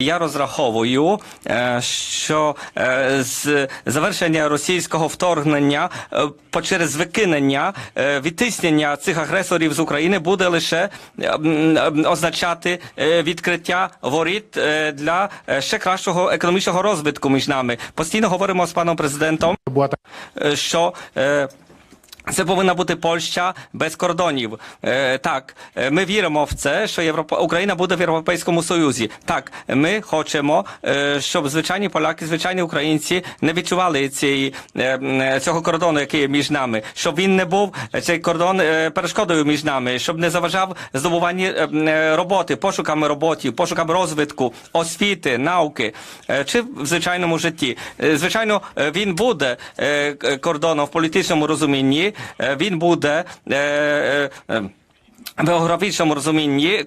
Я розраховую, е, що е, з завершення російського вторгнення е, по через викинення е, відтиснення цих агресорів з України буде лише е, означати е, відкриття воріт е, для е, ще кращого економічного розвитку між нами. Постійно говоримо з паном президентом, е, що е, це повинна бути Польща без кордонів. Е, так, е, ми віримо в це, що Європа Україна буде в Європейському Союзі. Так, ми хочемо, е, щоб звичайні поляки, звичайні українці не відчували цієї, е, цього кордону, який є між нами, щоб він не був е, цей кордон е, перешкодою між нами, щоб не заважав здобуванні е, е, роботи, пошуками роботи, пошукам розвитку, освіти, науки е, чи в звичайному житті. Е, Звичайно, е, він буде е, кордоном в політичному розумінні, е, він буде е, е, е, в географічному розумінні